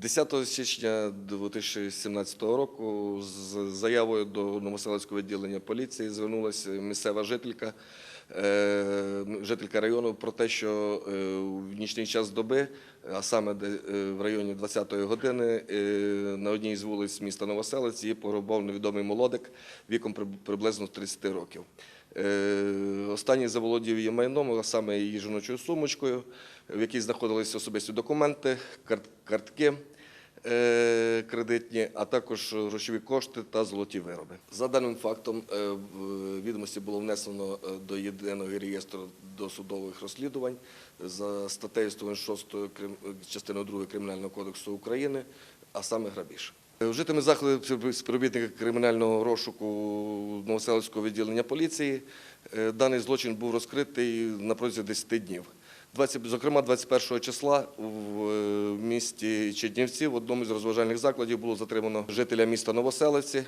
10 січня 2017 року з заявою до Новоселицького відділення поліції звернулася місцева жителька, жителька району про те, що е, в нічний час доби, а саме е, в районі 20-ї години, е, на одній з вулиць міста Новоселець її пограбував невідомий молодик віком при- приблизно 30 років. Е, Останній заволодів її майном, а саме її жіночою сумочкою, в якій знаходилися особисті документи, карт- картки е, кредитні, а також грошові кошти та золоті вироби. За даним фактом, е, відомості було внесено е, до єдиного реєстру досудових розслідувань за статтею 106 Крим- частиною 2 Кримінального кодексу України, а саме грабіж. Вжитими заходи співробітника кримінального розшуку Новоселицького відділення поліції е, даний злочин був розкритий на протязі 10 днів. 20, зокрема, 21 числа в місті Чернівці в одному з розважальних закладів було затримано жителя міста Новоселиці,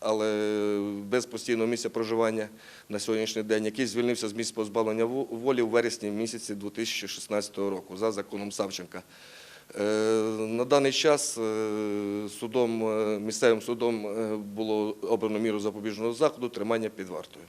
але без постійного місця проживання на сьогоднішній день, який звільнився з місць позбавлення волі у вересні місяці 2016 року за законом Савченка. Е, На даний час е, судом, е, місцевим судом було обрано міру запобіжного заходу тримання під вартою.